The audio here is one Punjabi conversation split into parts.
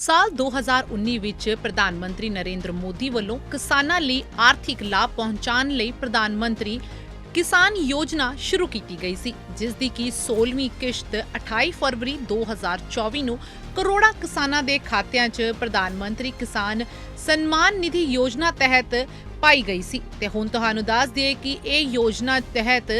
ਸਾਲ 2019 ਵਿੱਚ ਪ੍ਰਧਾਨ ਮੰਤਰੀ ਨਰਿੰਦਰ ਮੋਦੀ ਵੱਲੋਂ ਕਿਸਾਨਾਂ ਲਈ ਆਰਥਿਕ ਲਾਭ ਪਹੁੰਚਾਉਣ ਲਈ ਪ੍ਰਧਾਨ ਮੰਤਰੀ ਕਿਸਾਨ ਯੋਜਨਾ ਸ਼ੁਰੂ ਕੀਤੀ ਗਈ ਸੀ, ਜਿਸ ਦੀ ਕੀ 16ਵੀਂ ਕਿਸ਼ਤ 28 ਫਰਵਰੀ 2024 ਨੂੰ ਕਰੋੜਾਂ ਕਿਸਾਨਾਂ ਦੇ ਖਾਤਿਆਂ 'ਚ ਪ੍ਰਧਾਨ ਮੰਤਰੀ ਕਿਸਾਨ ਸਨਮਾਨ ਨਿਧੀ ਯੋਜਨਾ ਤਹਿਤ ਪਾਈ ਗਈ ਸੀ। ਤੇ ਹੁਣ ਤੁਹਾਨੂੰ ਦੱਸ ਦਈਏ ਕਿ ਇਹ ਯੋਜਨਾ ਤਹਿਤ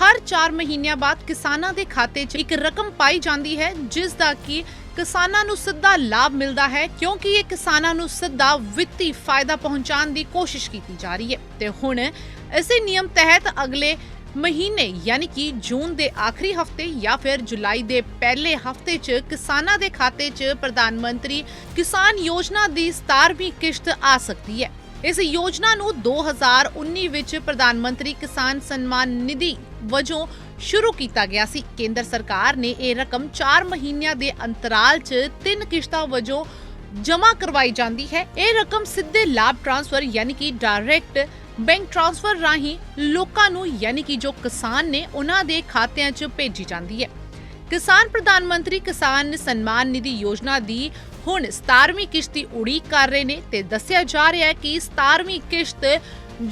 ਹਰ 4 ਮਹੀਨਿਆਂ ਬਾਅਦ ਕਿਸਾਨਾਂ ਦੇ ਖਾਤੇ 'ਚ ਇੱਕ ਰਕਮ ਪਾਈ ਜਾਂਦੀ ਹੈ, ਜਿਸ ਦਾ ਕਿ ਕਿਸਾਨਾਂ ਨੂੰ ਸਿੱਧਾ ਲਾਭ ਮਿਲਦਾ ਹੈ, ਕਿਉਂਕਿ ਇਹ ਕਿਸਾਨਾਂ ਨੂੰ ਸਿੱਧਾ ਵਿੱਤੀ ਫਾਇਦਾ ਪਹੁੰਚਾਉਣ ਦੀ ਕੋਸ਼ਿਸ਼ ਕੀਤੀ ਜਾ ਰਹੀ ਹੈ। ਤੇ ਹੁਣ ਇਸੇ ਨਿਯਮ ਤਹਿਤ ਅਗਲੇ ਮਹੀਨੇ, ਯਾਨੀ ਕਿ ਜੂਨ ਦੇ ਆਖਰੀ ਹਫ਼ਤੇ ਜਾਂ ਫਿਰ ਜੁਲਾਈ ਦੇ ਪਹਿਲੇ ਹਫ਼ਤੇ 'ਚ ਕਿਸਾਨਾਂ ਦੇ ਖਾਤੇ 'ਚ ਪ੍ਰਧਾਨ ਮੰਤਰੀ ਕਿਸਾਨ ਯੋਜਨਾ ਦੀ 17ਵੀਂ ਕਿਸ਼ਤ ਆ ਸਕਦੀ ਹੈ। ਇਸ ਯੋਜਨਾ ਨੂੰ 2019 ਵਿੱਚ ਪ੍ਰਧਾਨ ਮੰਤਰੀ ਕਿਸਾਨ ਸਨਮਾਨ ਨਿਧੀ ਵਜੋਂ ਸ਼ੁਰੂ ਕੀਤਾ ਗਿਆ ਸੀ। ਕੇਂਦਰ ਸਰਕਾਰ ਨੇ ਇਹ ਰਕਮ 4 ਮਹੀਨਿਆਂ ਦੇ ਅੰਤਰਾਲ 'ਚ ਤਿੰਨ ਕਿਸ਼ਤਾਂ ਵਜੋਂ ਜਮ੍ਹਾਂ ਕਰਵਾਈ ਜਾਂਦੀ ਹੈ। ਇਹ ਰਕਮ ਸਿੱਧੇ ਲਾਭ ਟ੍ਰਾਂਸਫਰ ਯਾਨੀ ਕਿ ਡਾਇਰੈਕਟ ਬੈਂਕ ਟ੍ਰਾਂਸਫਰ ਰਾਹੀਂ ਲੋਕਾਂ ਨੂੰ ਯਾਨੀ ਕਿ ਜੋ ਕਿਸਾਨ ਨੇ ਉਹਨਾਂ ਦੇ ਖਾਤਿਆਂ 'ਚ ਭੇਜੀ ਜਾਂਦੀ ਹੈ। ਕਿਸਾਨ ਪ੍ਰਧਾਨ ਮੰਤਰੀ ਕਿਸਾਨ ਸਨਮਾਨ ਨਿਧੀ ਯੋਜਨਾ ਦੀ ਹੁਣ 17ਵੀਂ ਕਿਸ਼ਤ ਦੀ ਉਡੀਕ ਕਰ ਰਹੇ ਨੇ ਤੇ ਦੱਸਿਆ ਜਾ ਰਿਹਾ ਹੈ ਕਿ 17ਵੀਂ ਕਿਸ਼ਤ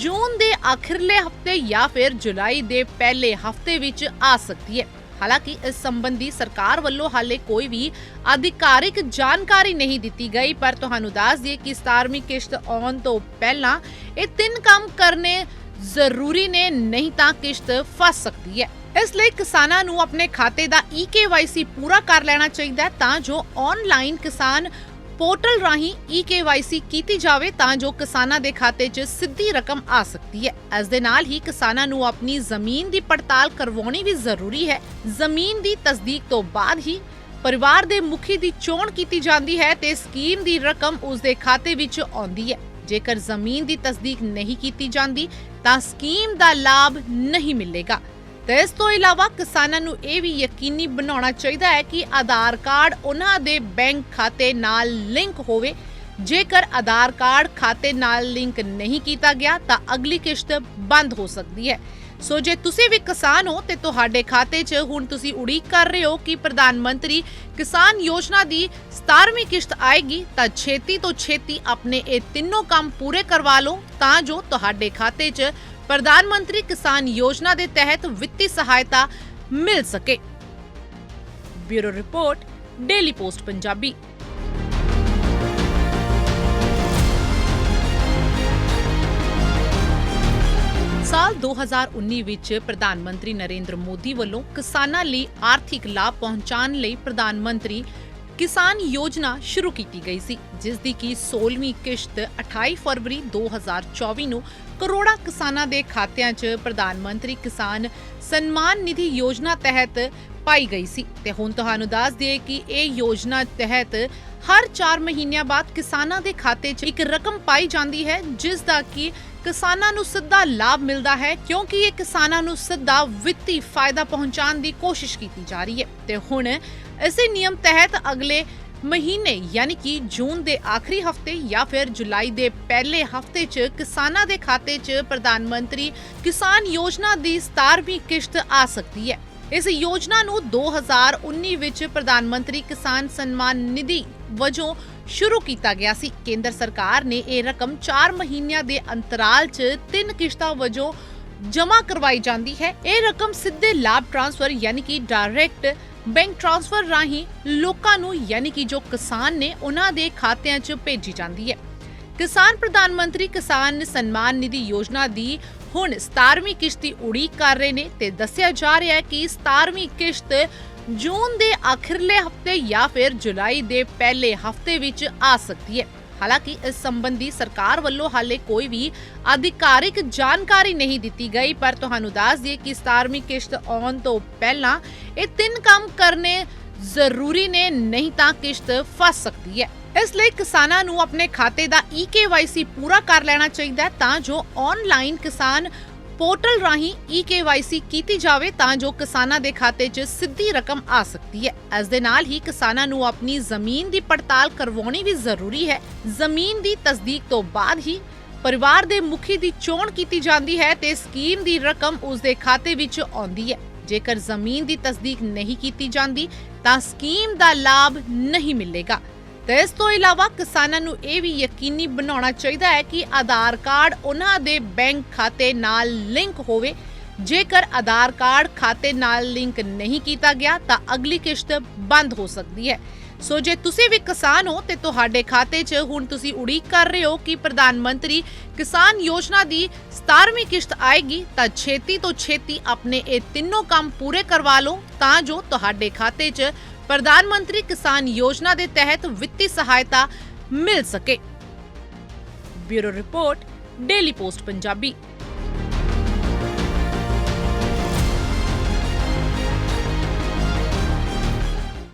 ਜੂਨ ਦੇ ਆਖਿਰਲੇ ਹਫ਼ਤੇ ਜਾਂ ਫਿਰ ਜੁਲਾਈ ਦੇ ਪਹਿਲੇ ਹਫ਼ਤੇ ਵਿੱਚ ਆ ਸਕਦੀ ਹੈ। ਹਾਲਾਂਕਿ ਇਸ ਸੰਬੰਧੀ ਸਰਕਾਰ ਵੱਲੋਂ ਹਾਲੇ ਕੋਈ ਵੀ ਅਧਿਕਾਰਿਕ ਜਾਣਕਾਰੀ ਨਹੀਂ ਦਿੱਤੀ ਗਈ, ਪਰ ਤੁਹਾਨੂੰ ਦੱਸ ਦਈਏ ਕਿ 17ਵੀਂ ਕਿਸ਼ਤ ਆਉਣ ਤੋਂ ਪਹਿਲਾਂ ਇਹ ਤਿੰਨ ਕੰਮ ਕਰਨੇ ਜ਼ਰੂਰੀ ਨੇ, ਨਹੀਂ ਤਾਂ ਕਿਸ਼ਤ ਫਸ ਸਕਦੀ ਹੈ। ਇਸ ਲਈ ਕਿਸਾਨਾਂ ਨੂੰ ਆਪਣੇ ਖਾਤੇ ਦਾ EKYC ਪੂਰਾ ਕਰ ਲੈਣਾ ਚਾਹੀਦਾ ਤਾਂ ਜੋ ਆਨਲਾਈਨ ਕਿਸਾਨ ਪੋਰਟਲ ਰਾਹੀਂ EKYC ਕੀਤੀ ਜਾਵੇ ਤਾਂ ਜੋ ਕਿਸਾਨਾਂ ਦੇ ਖਾਤੇ 'ਚ ਸਿੱਧੀ ਰਕਮ ਆ ਸਕਦੀ ਹੈ। ਇਸ ਦੇ ਨਾਲ ਹੀ ਕਿਸਾਨਾਂ ਨੂੰ ਆਪਣੀ ਜ਼ਮੀਨ ਦੀ ਪੜਤਾਲ ਕਰਵਾਉਣੀ ਵੀ ਜ਼ਰੂਰੀ ਹੈ। ਜ਼ਮੀਨ ਦੀ ਤਸਦੀਕ ਤੋਂ ਬਾਅਦ ਹੀ ਪਰਿਵਾਰ ਦੇ ਮੁਖੀ ਦੀ ਚੋਣ ਕੀਤੀ ਜਾਂਦੀ ਹੈ ਤੇ ਸਕੀਮ ਦੀ ਰਕਮ ਉਸ ਦੇ ਖਾਤੇ ਵਿੱਚ ਆਉਂਦੀ ਹੈ। ਜੇਕਰ ਜ਼ਮੀਨ ਦੀ ਤਸਦੀਕ ਨਹੀਂ ਕੀਤੀ ਜਾਂਦੀ ਤਾਂ ਸਕੀਮ ਦਾ ਲਾਭ ਨਹੀਂ ਮਿਲੇਗਾ। ਤੇ ਇਸ ਤੋਂ ਇਲਾਵਾ ਕਿਸਾਨਾਂ ਨੂੰ ਇਹ ਵੀ ਯਕੀਨੀ ਬਣਾਉਣਾ ਚਾਹੀਦਾ ਹੈ ਕਿ ਆਧਾਰ ਕਾਰਡ ਉਹਨਾਂ ਦੇ ਬੈਂਕ ਖਾਤੇ ਨਾਲ ਲਿੰਕ ਹੋਵੇ। ਜੇਕਰ ਆਧਾਰ ਕਾਰਡ ਖਾਤੇ ਨਾਲ ਲਿੰਕ ਨਹੀਂ ਕੀਤਾ ਗਿਆ, ਤਾਂ ਅਗਲੀ ਕਿਸ਼ਤ ਬੰਦ ਹੋ ਸਕਦੀ ਹੈ। ਸੋ ਜੇ ਤੁਸੀਂ ਵੀ ਕਿਸਾਨ ਹੋ, ਤੇ ਤੁਹਾਡੇ ਖਾਤੇ 'ਚ ਹੁਣ ਤੁਸੀਂ ਉਡੀਕ ਕਰ ਰਹੇ ਹੋ ਕਿ ਪ੍ਰਧਾਨ ਮੰਤਰੀ ਕਿਸਾਨ ਯੋਜਨਾ ਦੀ 17ਵੀਂ ਕਿਸ਼ਤ ਆਏਗੀ, ਤਾਂ ਛੇਤੀ ਤੋਂ ਛੇਤੀ ਆਪਣੇ ਇਹ ਤਿੰਨੋਂ ਕੰਮ ਪੂਰੇ ਕਰਵਾ ਲਓ, ਤਾਂ ਜੋ ਤੁਹਾਡੇ ਖਾਤੇ 'ਚ ਪ੍ਰਧਾਨ ਮੰਤਰੀ ਕਿਸਾਨ ਯੋਜਨਾ ਦੇ ਤਹਿਤ ਵਿੱਤੀ ਸਹਾਇਤਾ ਮਿਲ ਸਕੇ। Bureau report, daily post, Punjabi. ਸਾਲ 2019 ਵਿੱਚ ਪ੍ਰਧਾਨ ਮੰਤਰੀ ਨਰਿੰਦਰ ਮੋਦੀ ਵੱਲੋਂ ਕਿਸਾਨਾਂ ਲਈ ਆਰਥਿਕ ਲਾਭ ਪਹੁੰਚਾਉਣ ਲਈ ਪ੍ਰਧਾਨ ਮੰਤਰੀ ਕਿਸਾਨ ਯੋਜਨਾ ਸ਼ੁਰੂ ਕੀਤੀ ਗਈ ਸੀ ਜਿਸ ਦੀ ਕੀ 16ਵੀਂ ਕਿਸ਼ਤ 28 ਫਰਵਰੀ 2024 ਨੂੰ ਕਰੋੜਾਂ ਕਿਸਾਨਾਂ ਦੇ ਖਾਤਿਆਂ 'ਚ ਪ੍ਰਧਾਨ ਮੰਤਰੀ ਕਿਸਾਨ ਸਨਮਾਨ ਨਿਧੀ ਯੋਜਨਾ ਤਹਿਤ ਪਾਈ ਗਈ ਸੀ। ਤੇ ਹੁਣ ਤੁਹਾਨੂੰ ਦੱਸ ਦਈਏ ਕਿ ਇਹ ਯੋਜਨਾ ਤਹਿਤ ਹਰ 4 ਮਹੀਨਿਆਂ ਬਾਅਦ ਕਿਸਾਨਾਂ ਦੇ ਖਾਤੇ 'ਚ ਇੱਕ ਰਕਮ ਪਾਈ ਜਾਂਦੀ ਹੈ ਜਿਸ ਦਾ ਕਿ ਕਿਸਾਨਾਂ ਨੂੰ ਸਿੱਧਾ ਲਾਭ ਮਿਲਦਾ ਹੈ ਕਿਉਂਕਿ ਇਹ ਕਿਸਾਨਾਂ ਨੂੰ ਸਿੱਧਾ ਵਿੱਤੀ ਫਾਇਦਾ ਪਹੁੰਚਾਉਣ ਦੀ ਕੋਸ਼ਿਸ਼ ਕੀਤੀ ਜਾ ਰਹੀ ਹੈ। ਤੇ ਹੁਣ ਇਸੇ ਨਿਯਮ ਤਹਿਤ ਅਗਲੇ ਮਹੀਨੇ ਯਾਨੀ ਕਿ ਜੂਨ ਦੇ ਆਖਰੀ ਹਫ਼ਤੇ ਜਾਂ ਫਿਰ ਜੁਲਾਈ ਦੇ ਪਹਿਲੇ ਹਫ਼ਤੇ 'ਚ ਕਿਸਾਨਾਂ ਦੇ ਖਾਤੇ 'ਚ ਪ੍ਰਧਾਨ ਮੰਤਰੀ ਕਿਸਾਨ ਯੋਜਨਾ ਦੀ 17ਵੀਂ ਕਿਸ਼ਤ ਆ ਸਕਦੀ ਹੈ। ਇਸ ਯੋਜਨਾ ਨੂੰ 2019 ਵਿੱਚ ਪ੍ਰਧਾਨ ਮੰਤਰੀ ਕਿਸਾਨ ਸਨਮਾਨ ਨਿਧੀ ਵਜੋਂ ਸ਼ੁਰੂ ਕੀਤਾ ਗਿਆ ਸੀ। ਕੇਂਦਰ ਸਰਕਾਰ ਨੇ ਇਹ ਰਕਮ 4 ਮਹੀਨਿਆਂ ਦੇ ਅੰਤਰਾਲ 'ਚ ਤਿੰਨ ਕਿਸ਼ਤਾਂ ਵਜੋਂ ਜਮ੍ਹਾਂ ਕਰਵਾਈ ਜਾਂਦੀ ਹੈ। ਇਹ ਰਕਮ ਸਿੱਧੇ ਲਾਭ ਟ੍ਰਾਂਸਫਰ ਯਾਨੀ ਕਿ ਡਾਇਰੈਕਟ ਬੈਂਕ ਟ੍ਰਾਂਸਫਰ ਰਾਹੀਂ ਲੋਕਾਂ ਨੂੰ ਯਾਨੀ ਕਿ ਜੋ ਕਿਸਾਨ ਨੇ ਉਹਨਾਂ ਦੇ ਖਾਤਿਆਂ 'ਚ ਭੇਜੀ ਜਾਂਦੀ ਹੈ। ਕਿਸਾਨ ਪ੍ਰਧਾਨ ਮੰਤਰੀ ਕਿਸਾਨ ਸਨਮਾਨ ਨਿਧੀ ਯੋਜਨਾ ਦੀ ਹੁਣ 17ਵੀਂ ਕਿਸ਼ਤ ਦੀ ਉਡੀਕ ਕਰ ਰਹੇ ਨੇ ਤੇ ਦੱਸਿਆ ਜਾ ਰਿਹਾ ਹੈ ਕਿ 17ਵੀਂ ਕਿਸ਼ਤ ਜੂਨ ਦੇ ਆਖਿਰਲੇ ਹਫ਼ਤੇ ਜਾਂ ਫਿਰ ਜੁਲਾਈ ਦੇ ਪਹਿਲੇ ਹਫ਼ਤੇ ਵਿੱਚ ਆ ਸਕਦੀ ਹੈ। ਹਾਲਾਂਕਿ ਇਸ ਸੰਬੰਧੀ ਸਰਕਾਰ ਵੱਲੋਂ ਹਾਲੇ ਕੋਈ ਵੀ ਅਧਿਕਾਰਿਕ ਜਾਣਕਾਰੀ ਨਹੀਂ ਦਿੱਤੀ ਗਈ, ਪਰ ਤੁਹਾਨੂੰ ਦੱਸ ਦਈਏ ਕਿ 17ਵੀਂ ਕਿਸ਼ਤ ਆਉਣ ਤੋਂ ਪਹਿਲਾਂ ਇਹ ਤਿੰਨ ਕੰਮ ਕਰਨੇ ਜ਼ਰੂਰੀ ਨੇ, ਨਹੀਂ ਤਾਂ ਕਿਸ਼ਤ ਫਸ ਸਕਦੀ ਹੈ। ਇਸ ਲਈ ਕਿਸਾਨਾਂ ਨੂੰ ਆਪਣੇ ਖਾਤੇ ਦਾ EKYC ਪੂਰਾ ਕਰ ਲੈਣਾ ਚਾਹੀਦਾ ਤਾਂ ਜੋ ਆਨਲਾਈਨ ਕਿਸਾਨ ਪੋਰਟਲ ਰਾਹੀਂ EKYC ਕੀਤੀ ਜਾਵੇ ਤਾਂ ਜੋ ਕਿਸਾਨਾਂ ਦੇ ਖਾਤੇ 'ਚ ਸਿੱਧੀ ਰਕਮ ਆ ਸਕਦੀ ਹੈ। ਇਸ ਦੇ ਨਾਲ ਹੀ ਕਿਸਾਨਾਂ ਨੂੰ ਆਪਣੀ ਜ਼ਮੀਨ ਦੀ ਪੜਤਾਲ ਕਰਵਾਉਣੀ ਵੀ ਜ਼ਰੂਰੀ ਹੈ। ਜ਼ਮੀਨ ਦੀ ਤਸਦੀਕ ਤੋਂ ਬਾਅਦ ਹੀ ਪਰਿਵਾਰ ਦੇ ਮੁਖੀ ਦੀ ਚੋਣ ਕੀਤੀ ਜਾਂਦੀ ਹੈ ਤੇ ਸਕੀਮ ਦੀ ਰਕਮ ਉਸ ਦੇ ਖਾਤੇ ਵਿੱਚ ਆਉਂਦੀ ਹੈ। ਜੇਕਰ ਜ਼ਮੀਨ ਦੀ ਤਸਦੀਕ ਨਹੀਂ ਕੀਤੀ ਜਾਂਦੀ ਤਾਂ ਸਕੀਮ ਦਾ ਲਾਭ ਨਹੀਂ ਮਿਲੇਗਾ। ਤੇ ਇਸ ਤੋਂ ਇਲਾਵਾ ਕਿਸਾਨਾਂ ਨੂੰ ਇਹ ਵੀ ਯਕੀਨੀ ਬਣਾਉਣਾ ਚਾਹੀਦਾ ਹੈ ਕਿ ਆਧਾਰ ਕਾਰਡ ਉਹਨਾਂ ਦੇ ਬੈਂਕ ਖਾਤੇ ਨਾਲ ਲਿੰਕ ਹੋਵੇ। ਜੇਕਰ ਆਧਾਰ ਕਾਰਡ ਖਾਤੇ ਨਾਲ ਲਿੰਕ ਨਹੀਂ ਕੀਤਾ ਗਿਆ, ਤਾਂ ਅਗਲੀ ਕਿਸ਼ਤ ਬੰਦ ਹੋ ਸਕਦੀ ਹੈ। ਸੋ ਜੇ ਤੁਸੀਂ ਵੀ ਕਿਸਾਨ ਹੋ, ਤੇ ਤੁਹਾਡੇ ਖਾਤੇ 'ਚ ਹੁਣ ਤੁਸੀਂ ਉਡੀਕ ਕਰ ਰਹੇ ਹੋ ਕਿ ਪ੍ਰਧਾਨ ਮੰਤਰੀ ਕਿਸਾਨ ਯੋਜਨਾ ਦੀ 17ਵੀਂ ਕਿਸ਼ਤ ਆਏਗੀ, ਤਾਂ ਛੇਤੀ ਤੋਂ ਛੇਤੀ ਆਪਣੇ ਇਹ ਤਿੰਨੋਂ ਕੰਮ ਪੂਰੇ ਕਰਵਾ ਲਓ, ਤਾਂ ਜੋ ਤੁਹਾਡੇ ਖਾਤੇ 'ਚ ਪ੍ਰਧਾਨ ਮੰਤਰੀ ਕਿਸਾਨ ਯੋਜਨਾ ਦੇ ਤਹਿਤ ਵਿੱਤੀ ਸਹਾਇਤਾ ਮਿਲ ਸਕੇ। Bureau report, daily post, Punjabi.